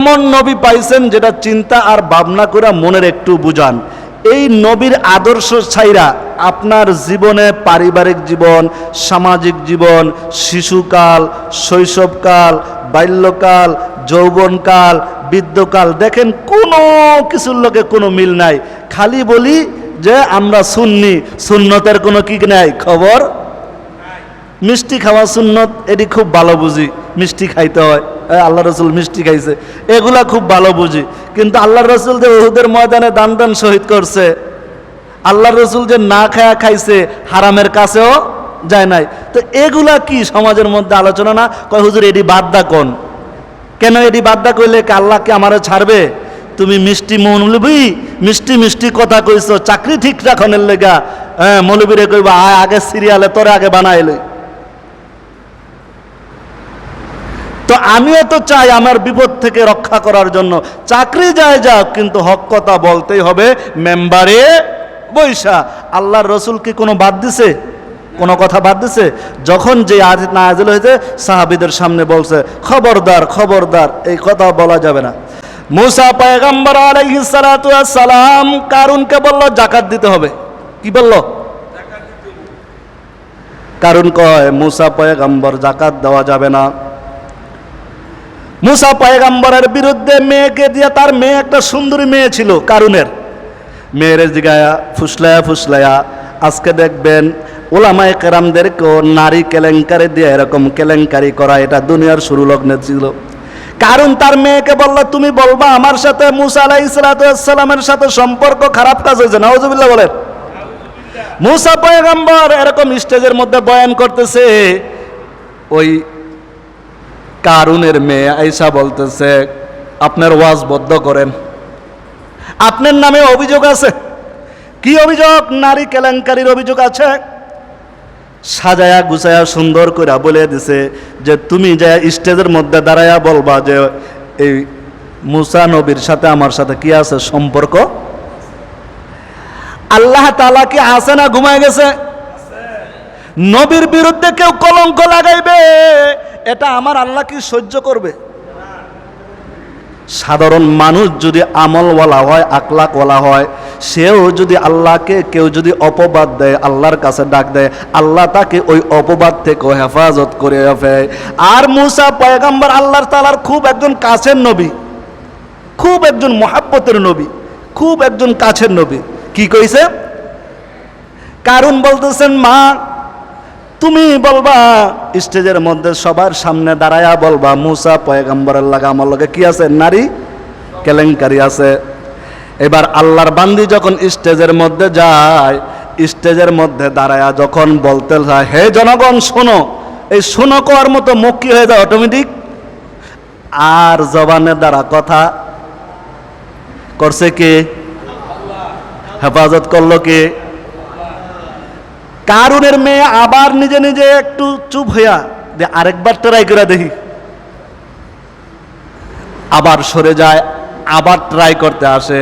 এমন নবী পাইছেন যেটা চিন্তা আর ভাবনা করে মনের একটু বুঝান। এই নবীর আদর্শ ছাইরা আপনার জীবনে পারিবারিক জীবন, সামাজিক জীবন, শিশুকাল, শৈশবকাল, বাল্যকাল, যৌবনকাল, বৃদ্ধকাল, দেখেন কোনো কিছুর লোকে কোনো মিল নাই। খালি বলি যে আমরা সুন্নি, সুন্নতের কোনো কি নাই। খবর? মিষ্টি খাওয়া সুন্নত, এটি খুব ভালো বুঝি। মিষ্টি খাইতে হয়। আল্লাহ রসুল মিষ্টি খাইছে। এগুলা খুব ভালো বুঝি। কিন্তু আল্লাহ রসুল যে ওহুদের ময়দানে দান দান শহীদ করছে, আল্লাহ রসুল যে না খায়া খাইছে, হারামের কাছেও যায় নাই। তো এগুলা কি সমাজের মধ্যে আলোচনা না? কয়, হুজুর, এটি বাদ্দা কোন? কেন এটি বাদ্দা কইলে কি আল্লাহ কি আমারে ছাড়বে? তুমি মিষ্টি মৌলবি, মিষ্টি মিষ্টি কথা কইছো, চাকরি ঠিক রাখনের লেগা। হ্যাঁ মৌলবীরে কইবা, আয়, আগে সিরিয়ালে তোরে আগে বানাইলে। তো আমিও তো চাই আমার বিপদ থেকে রক্ষা করার জন্য। চাকরি যায় যাক, কিন্তু হক কথা বলতেই হবে, মেম্বারে বৈশা। আল্লাহর রসুল কি কোনো বাদ দিছে? কোনো কথা বাদ দিছে? যখন যে আজ নাজিল হয়েছে, সাহাবিদের সামনে বলছে, খবরদার খবরদার এই কথা বলা যাবে না। মুসা পয়গম্বর সালাম কারুনকে বলল, জাকাত দিতে হবে। কি বলল? কারণ কয়, মুসা পয়গম্বর, জাকাত দেওয়া যাবে না। মুসা পয়গাম্বরের বিরুদ্ধে মেয়েকে দিয়ে তার মেয়ে একটা সুন্দরী মেয়ে ছিল, কারুনের। মেয়ের জিগায়া, ফুসলায়া ফুসলায়া, আজকে দেখবেন ওলামায় কেরামদেরকেও নারী কেলেঙ্কারি দিয়ে এরকম কেলেঙ্কারি করা এটা দুনিয়ার শুরু লগ্নে ছিল। কারণ তার মেয়েকে বলল, তুমি বলবা আমার সাথে মুসা আলাহ ইসলাতামের সাথে সম্পর্ক খারাপ কাজ হয়েছে। নওয়াজুবিল্লাহ বলেন। মুসা পয়গাম্বর এরকম স্টেজের মধ্যে বয়ান করতেছে, ওই কারুনের মেয়ে আইসা বলতেছে, আপনার ওয়াজ বদ্ধ করেন। আপনার নামে অভিযোগ আছে? কি অভিযোগ? নারী কেলেঙ্কারির অভিযোগ আছে। সাজায়া গুছায়া সুন্দর করে বলে দিছে যে, তুমি যে স্টেজের মধ্যে দাঁড়ায়া বলবা যে, এই মুসা নবীর সাথে আমার সাথে কি আছে সম্পর্ক? আল্লাহ তালা কি আছে না ঘুমায় গেছে? নবীর বিরুদ্ধে কেউ কলঙ্ক লাগাইবে? এটা আমার আল্লাহ কি সহ্য করবে? সাধারণ মানুষ যদি আমলওয়ালা হয় আকলাকওয়ালা হয়, সেও যদি আল্লাহকে, কেউ যদি অপবাদ দেয়, আল্লাহর কাছে ডাক দেয়, আল্লাহ তাকে ওই অপবাদ থেকে হেফাজত করে ফেয় আর মুসা পয়গাম্বর আল্লাহর তালার খুব একজন কাছের নবী, খুব একজন মহাব্বতের নবী, খুব একজন কাছের নবী। কি কইছে? কারণ বলতেছেন, মা তুমি বলবা, স্টেজের মধ্যে সবার সামনে দাঁড়ায়া বলবা, মুসা পয়গাম্বরের লাগা আমার লগে কি আছে? নারী? কেলেঙ্কারি আছে। এবার আল্লাহর বান্দি যখন স্টেজের মধ্যে যায়, স্টেজের মধ্যে দাঁড়ায়া যখন বলতে যায়, হে জনগণ, শোনো। এই শোনো কোয়ার মতো মুখ কি হয়ে যায় অটোমেটিক আর জবানের দ্বারা কথা করছে কে? হেফাজত করল কে? কারুনের মেয়ে আবার নিজে নিজে একটু চুপ হইয়া যে আরেকবার ট্রাই করে দেখি। আবার সরে যায়, আবার ট্রাই করতে আসে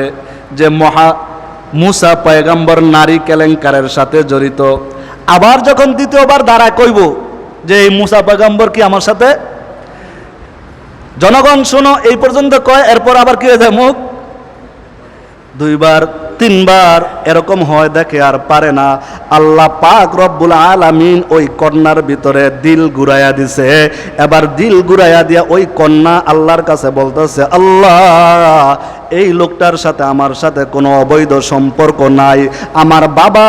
যে মহা মুসা পয়গাম্বর নারী কেলেঙ্কারের সাথে জড়িত। আবার যখন দ্বিতীয়বার দাঁড়ায় কইব যে এই মুসা পয়গাম্বর কি আমার সাথে? জনগণ শোনো, এই পর্যন্ত কয়, এরপর আবার কি হয়ে যায় মুখ? দুইবার, তিনবার এরকম হয়, দেখে আর পারে না। আল্লাহ পাক রব্বুল আলামিন ওই কন্যার ভিতরে দিল ঘুরাইয়া দিছে। এবার দিল ঘুরাইয়া দিয়া ওই কন্যা আল্লাহর কাছে বলতেছে, আল্লাহ এই লোকটার সাথে আমার সাথে কোনো অবৈধ সম্পর্ক নাই। আমার বাবা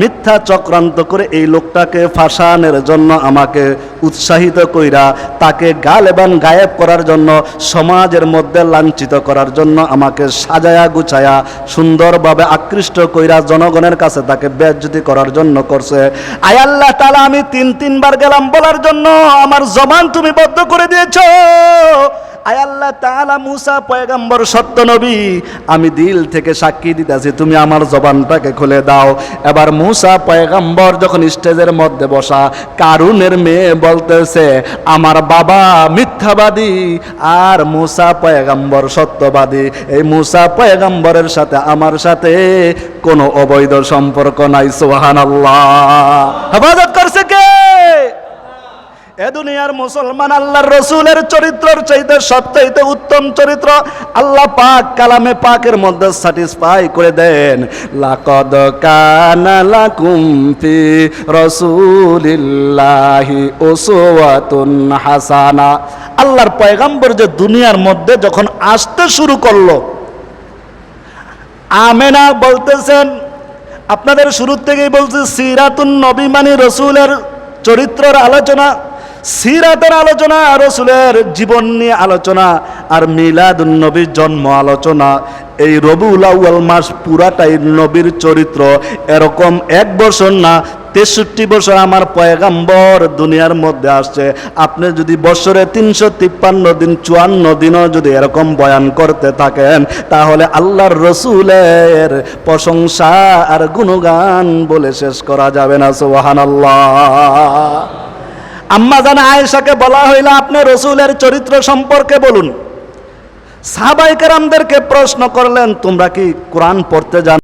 মিথ্যা চক্রান্ত করে এই লোকটাকে ফাঁসানোর জন্য আমাকে উৎসাহিত কইরা, তাকে গাল এবং গায়েব করার জন্য, সমাজের মধ্যে লাঞ্ছিত করার জন্য আমাকে সাজায়া গুছায়া সুন্দরভাবে আকৃষ্ট কইরা জনগণের কাছে তাকে বেজ্জতি করার জন্য করছে। আয় আল্লাহ তালা আমি তিন তিনবার গেলাম বলার জন্য। আমার জবান তুমি বদ্ধ করে দিয়েছ। আয় আল্লাহ তাআলা মুসা পয়গাম্বর সত্য নবী, আমি দিল থেকে সাক্ষী দিতেছি, তুমি আমার জবানটাকে খুলে দাও। এবার মুসা পয়গাম্বর যখন স্টেজের মধ্যে বসা, কারুনের মেয়ে বলতেছে, আমার বাবা মিথ্যাবাদী আর মুসা পয়গাম্বর সত্যবাদী। এই মুসা পয়গাম্বরের সাথে আমার সাথে কোনো অবৈধ সম্পর্ক নাই, সুবহানাল্লাহ। হেফাজত করছে কে এ দুনিয়ার মুসলমান আল্লাহর রসুলের চরিত্রের চাইতে সবচাইতে উত্তম চরিত্র আল্লাহ পাক কালামে পাকের মধ্যে স্যাটিসফাই করে দেন। লাকদ কানা লাকুম ফি রাসূলিল্লাহি উসওয়াতুন হাসানা। আল্লাহর পয়গাম্বর যে দুনিয়ার মধ্যে যখন আসতে শুরু করল, আমেনা বলতেছেন, আপনাদের শুরু থেকেই বলছে, সিরাতুন নবী মানে রসুলের চরিত্রের আলোচনা। সিরাতের আলোচনা, রসুলের জীবন নিয়ে আলোচনা আর মিলাদুন নবীর জন্ম আলোচনা, এই রবিউল আউয়াল মাস পুরাটাই নবীর চরিত্র। এরকম এক বছর না, তেষট্টি বছর আমার পয়গাম্বর দুনিয়ার মধ্যে আসছে। আপনি যদি বছরে তিনশো তিপ্পান্ন দিন, চুয়ান্ন দিনও যদি এরকম বয়ান করতে থাকেন, তাহলে আল্লাহর রসুলের প্রশংসা আর গুণগান বলে শেষ করা যাবে না সোহান আম্মা জানা আয়েশাকে বলা হইল, আপনি রসুলের চরিত্র সম্পর্কে বলুন। সাহাবাইকার প্রশ্ন করলেন, তোমরা কি কোরআন পড়তে জানো?